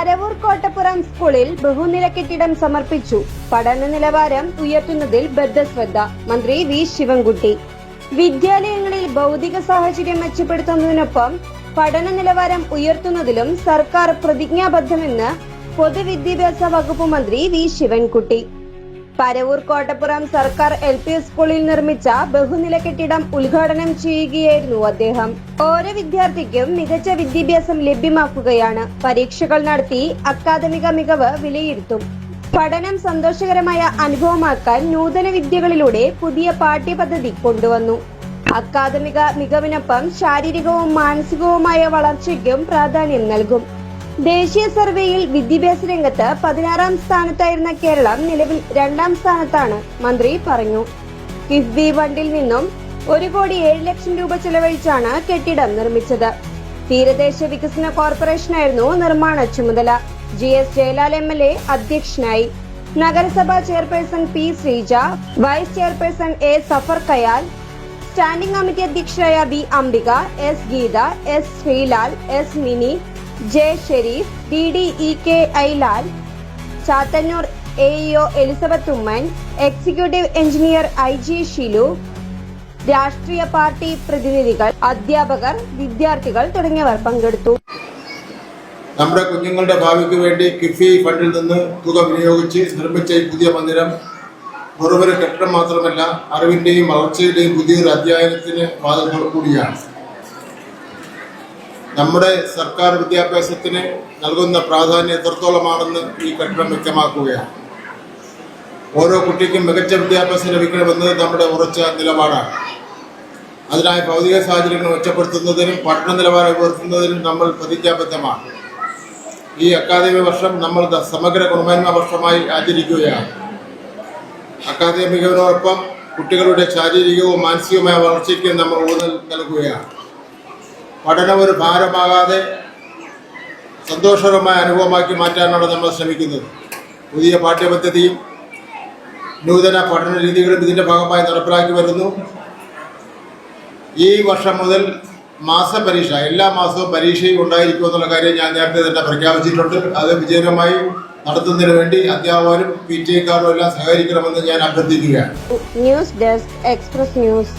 പരവൂർ കോട്ടപ്പുറം സ്കൂളിൽ ബഹുനില കെട്ടിടം സമർപ്പിച്ചു. പഠന നിലവാരം ഉയർത്തുന്നതിൽ ബദ്ധശ്രദ്ധ. മന്ത്രി വി ശിവൻകുട്ടി. വിദ്യാലയങ്ങളിൽ ഭൗതിക സാഹചര്യം മെച്ചപ്പെടുത്തുന്നതിനൊപ്പം പഠന നിലവാരം ഉയർത്തുന്നതിലും സർക്കാർ പ്രതിജ്ഞാബദ്ധമെന്ന് പൊതുവിദ്യാഭ്യാസ വകുപ്പ് മന്ത്രി വി ശിവൻകുട്ടി. പരവൂർ കോട്ടപ്പുറം സർക്കാർ എൽ പി സ്കൂളിൽ നിർമ്മിച്ച ബഹുനില കെട്ടിടം ഉദ്ഘാടനം ചെയ്യുകയായിരുന്നു അദ്ദേഹം. ഓരോ വിദ്യാർത്ഥിക്കും മികച്ച വിദ്യാഭ്യാസം ലഭ്യമാക്കുകയാണ്. പരീക്ഷകൾ നടത്തി അക്കാദമിക മികവ് വിലയിരുത്തും. പഠനം സന്തോഷകരമായ അനുഭവമാക്കാൻ നൂതന വിദ്യകളിലൂടെ പുതിയ പാഠ്യപദ്ധതി കൊണ്ടുവന്നു. അക്കാദമിക മികവിനൊപ്പം ശാരീരികവും മാനസികവുമായ വളർച്ചയ്ക്കും പ്രാധാന്യം നൽകും. ദേശീയ സർവേയിൽ വിദ്യാഭ്യാസ രംഗത്ത് പതിനാറാം സ്ഥാനത്തായിരുന്ന കേരളം നിലവിൽ രണ്ടാം സ്ഥാനത്താണ് മന്ത്രി പറഞ്ഞു. കിഫ്ബി ഫണ്ടിൽ നിന്നും ഒരു കോടി ഏഴ് ലക്ഷം രൂപ ചെലവഴിച്ചാണ് കെട്ടിടം നിർമ്മിച്ചത്. തീരദേശ വികസന കോർപ്പറേഷനായിരുന്നു നിർമ്മാണ ചുമതല. G S Jayalal M L A അധ്യക്ഷനായി. നഗരസഭാ chairperson P Sreeja vice chairperson A Safar Kayal standing committee അധ്യക്ഷരായ B Ambika S Geetha S Sreelal S Mini J Sherif D D E K I Lal Chathannoor A Elizabeth Oommen executive engineer I G Shilu രാഷ്ട്രീയ party പ്രതിനിധികൾ അധ്യാപകർ വിദ്യാർത്ഥികൾ തുടങ്ങിയവർ പങ്കെടുത്തു. നമ്മുടെ കുഞ്ഞുങ്ങളുടെ ഭാവിക്ക് വേണ്ടി കിഫി ഫണ്ടിൽ നിന്ന് തുക വിനിയോഗിച്ച് നിർമ്മിച്ച ഈ പുതിയ മന്ദിരം വെറുമൊരു കെട്ടിടം മാത്രമല്ല അറിവിന്റെയും വളർച്ചയുടെയും പുതിയൊരു അധ്യായനത്തിന് വാതിൽ കൂടിയാണ്. നമ്മുടെ സർക്കാർ വിദ്യാഭ്യാസത്തിന് നൽകുന്ന പ്രാധാന്യം എത്രത്തോളമാണെന്ന് ഈ കെട്ടിടം വ്യക്തമാക്കുകയാണ്. ഓരോ കുട്ടിക്കും മികച്ച വിദ്യാഭ്യാസം ലഭിക്കണമെന്നത് നമ്മുടെ ഉറച്ച നിലപാടാണ്. അതിനായി ഭൗതിക സാഹചര്യങ്ങൾ മെച്ചപ്പെടുത്തുന്നതിനും പഠന നിലവാരം ഉയർത്തുന്നതിനും നമ്മൾ പ്രതിജ്ഞാബദ്ധമാണ്. ഈ അക്കാദമിക വർഷം നമ്മൾ സമഗ്ര ഗുണമേന്മ വർഷമായി ആചരിക്കുകയാണ്. അക്കാദമി മികവിനോടൊപ്പം കുട്ടികളുടെ ശാരീരികവും മാനസികവുമായ വളർച്ചയ്ക്ക് നമ്മൾ ഊന്നൽ നൽകുകയാണ്. പഠനം ഒരു ഭാരമാകാതെ സന്തോഷകരമായ അനുഭവമാക്കി മാറ്റാനാണ് നമ്മൾ ശ്രമിക്കുന്നത്. പുതിയ പാഠ്യപദ്ധതിയും നൂതന പഠന രീതികളും ഇതിന്റെ ഭാഗമായി നടപ്പിലാക്കി വരുന്നു. ഈ വർഷം മുതൽ മാസ പരീക്ഷ എല്ലാ മാസവും പരീക്ഷയും ഉണ്ടായിരിക്കും എന്നുള്ള കാര്യം ഞാൻ നേരത്തെ തന്നെ പ്രഖ്യാപിച്ചിട്ടുണ്ട്. അത് വിജയകരമായി നടത്തുന്നതിന് വേണ്ടി അധ്യാപകരും പി ടി എക്കാരും എല്ലാം സഹകരിക്കണമെന്ന് ഞാൻ അഭ്യർത്ഥിക്കുകയാണ്. News desk express news.